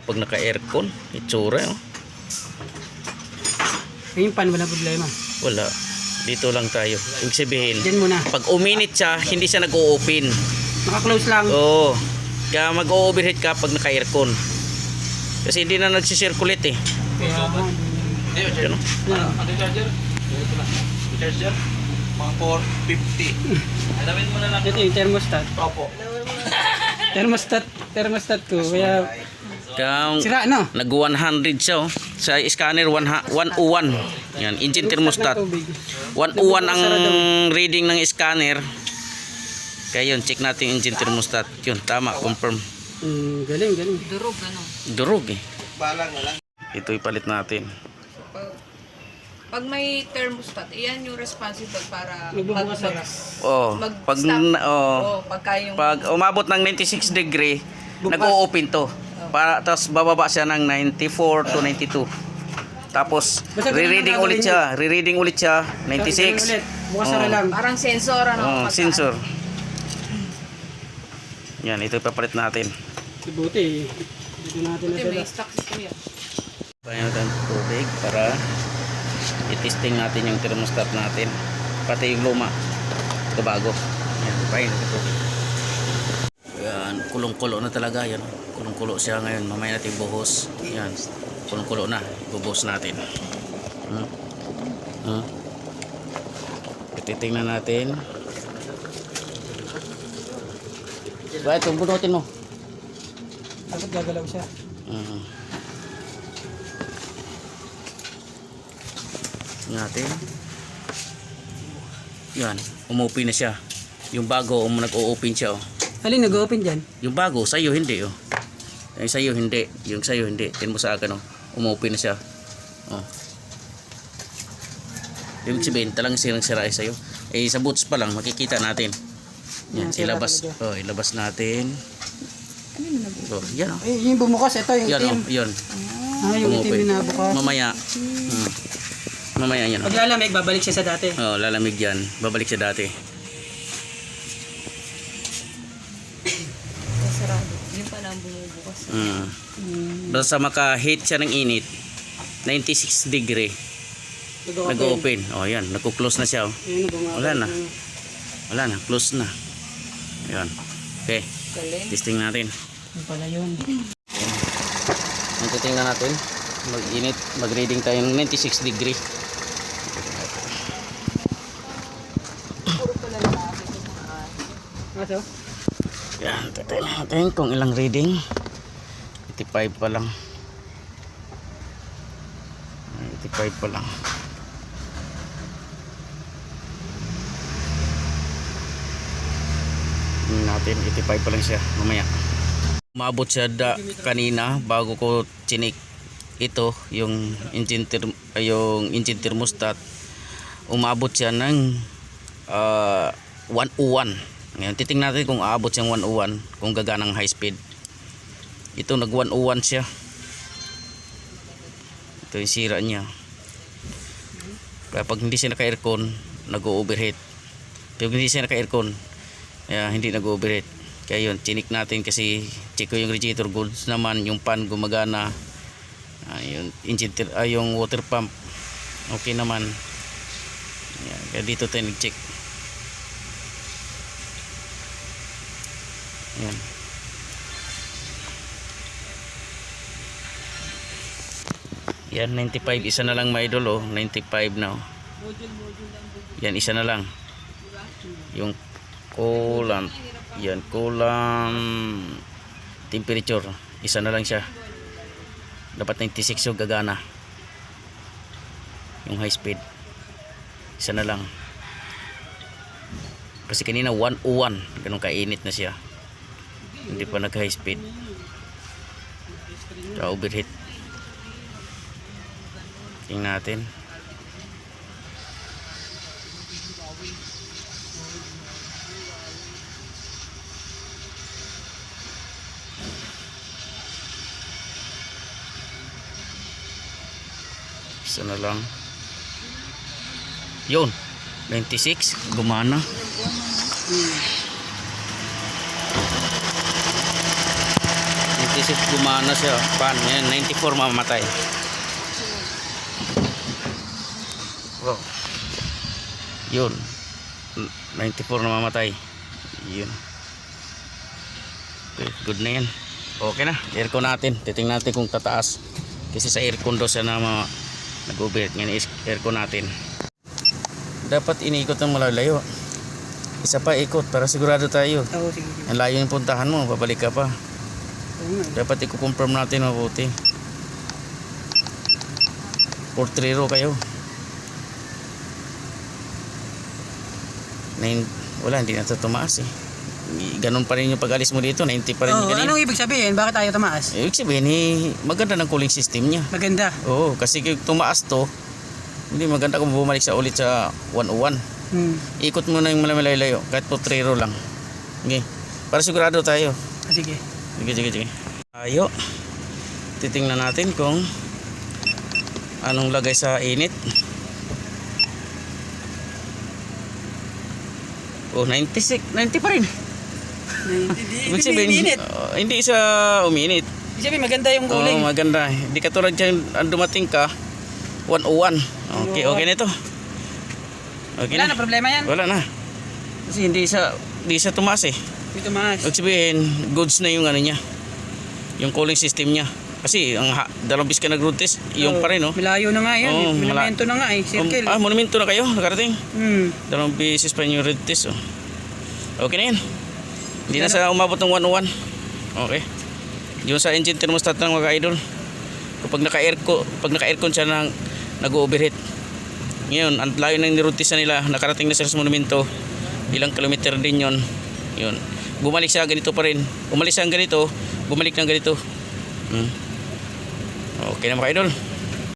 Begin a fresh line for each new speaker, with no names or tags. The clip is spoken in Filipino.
Kapag naka-aircon, itsura oh.
Yung pan, wala problema.
Wala. Dito lang tayo. Ibig sabihin,
Diyan muna.
pag uminit siya, hindi siya nag-o-open.
Naka-close lang.
Oo. Kaya mag-overheat ka pag naka-aircon. Kasi hindi na nagsisirculate eh.
Kaya,
Yan, oh.
Ano charger? Lang. Charger? Mga 450. Alamin mo na lang.
Ito yung thermostat.
Opo.
Thermostat, thermostat ko. Kaya,
Kaya
sira no?
nag 100 siya oh. Sa scanner 101. Yan, engine thermostat.
Ng tubig.
101 ang reading ng scanner. Kaya yun, check natin yung engine thermostat. Yun, tama, confirm.
Mm, galing, galing.
Durog, ano.
Durog eh.
Balang na lang.
Ito ipalit natin.
Pag, pag may thermostat, iyan yung responsible para mag,
na.
Oh,
mag-
pag oh,
yung...
pag umabot ng 96 degree, nag-o-open to. Para tapos bababa siya ng 94 to 92. Tapos re-reading ulit siya, re-reading ulit siya
Ganun
96.
ulit. Bukas
Oh.
na lang.
Parang sensor, ano.
Oh, sensor. Yan, ito ipapalit natin.
Buti. Dito natin na sila.
Bayan natin tubig para i-testing natin yung thermostat natin. Pati yung luma. Ito bago. Yan, bayan natin tubig. Yan, kulong-kulo na talaga. Yan, kulong-kulo siya ngayon. Mamaya natin buhos. Yan, kulong-kulo na. Bubuhos natin. Hmm. Hmm. Titingnan natin. Bakit, itong bunutin mo.
Dapat gagalaw siya.
Mhm. natin yan umuopen na siya yung bago um, nag-o-open siya oh.
Alin, nag-open dyan?
yung bago sa'yo hindi oh. yung sa'yo hindi yung sa'yo hindi tin mo sa akin oh. umuopen na siya oh. ibig sabihin talang sirang sira ay sa'yo eh sa boots pa lang makikita natin yan
Yan, sira
ilabas
talaga.
oh, ilabas natin oh, yan oh.
Eh, yung bumukas, ito yung
yan
itim.
oh, yun
Ah, yung itim
Umuopen.
yung nabukas.
mamaya hmm. mamaya yan oh.
Pag lalamig, babalik siya sa dati.
Oh, lalamig yan. Babalik siya dati.
Yun pala ang bumubukas.
Mm.
Mm,
Basta maka-heat siya ng init, 96 degree,
nag-open.
Oh, yan. Nagko-close na siya. Oh. Wala na. Wala na. Close na. Ayan. Okay. Testing natin.
Yun pala yun.
Ang titingnan natin. Mag-init. Mag-reading tayo ng 96 degree.
Puro
Yan. Titingnan natin kung ilang reading. 85 pa lang. 85 pa lang. Natin 85 pa lang siya mamaya umabot siya da, kanina bago ko chinik ito yung engine term, yung engine thermostat umabot siya ng ah, 101 ngayon titingnan natin kung aabot siyang 101 kung gaganang high speed. Ito nag 101 siya. Ito yung sira niya. Kaya pag hindi siya naka aircon nag overheat pag hindi siya naka aircon kaya hindi nag overheat kaya yun chinik natin kasi check ko yung radiator. Goods naman yung pan gumagana. Ah, yung engine ah, yung water pump. Okay naman. Ayan, kaya dito tayo nag check yan. Yan 95 isa na lang mga idol oh. 95 na oh. yan isa na lang. Yung coolant yan coolant temperature. Isa na lang siya. Dapat 96 yung gagana. Yung high speed. Isa na lang. Kasi kanina 101 ganun kainit na siya hindi pa nag high speed sa overheat tingnan natin. Isa na lang. Yun. 96 gumana kasi gumana siya. Pan, yan, 94 mamamatay. Wow. Yun. 94 na mamatay. Yun. Okay, good na yan. Okay na. Aircon natin. Titingnan natin kung tataas. Kasi sa aircon daw siya na ma nag-overheat. Ngayon aircon natin. Dapat iniikot ng malalayo. Isa pa ikot para sigurado tayo.
Sige. sige.
Ang layo yung puntahan mo. Babalik ka pa.
Nga.
Dapat i-confirm natin mabuti. 4-3 row kayo. Nine, wala, hindi na ito tumaas eh. Ganun pa rin yung pag-alis mo dito, 90 pa rin yung kanina.
anong ibig sabihin? Bakit tayo tumaas?
Ibig sabihin, eh, maganda ng cooling system niya.
Maganda.
Oo, kasi kung tumaas to, hindi maganda kung bumalik sa ulit sa 101.
Hmm.
Ikot mo na yung malayo kahit po 3 row lang. Okay. Para sigurado tayo.
Ah, sige.
Sige, sige, sige. Tayo. Titingnan natin kung anong lagay sa init. Oh, 96. 90 pa rin. Ibig sabihin, oh, hindi siya uminit.
Ibig sabihin, maganda yung
Oo,
cooling.
maganda. Hindi katulad dyan, ang dumating ka, 101. Okay, okay na ito. Okay
Wala
na.
na problema yan.
Wala na. Kasi hindi siya, hindi siya tumaas eh.
Hindi tumaas.
Ibig sabihin, goods na yung ano niya. Yung cooling system niya. Kasi ang ha, dalawang bis ka nag-road test, yung
Oo,
pa rin oh.
Malayo na nga yan.
Oo, mala-
Monumento na nga eh. Circle.
Um, ah, monumento na kayo, nakarating.
Hmm.
Dalawang beses pa yung road test oh. Okay na yan. Hindi na sa umabot ng 101. Okay. Yung sa engine thermostat ng mga idol. Kapag naka-aircon, pag naka-aircon siya nang nag-overheat. Ngayon, ang layo ng niroad test na nila, nakarating na sila sa monumento. Ilang kilometer din yon. Yun. Bumalik siya ganito pa rin. Umalis siya ganito, bumalik ng ganito. Hmm. Okay na mga idol.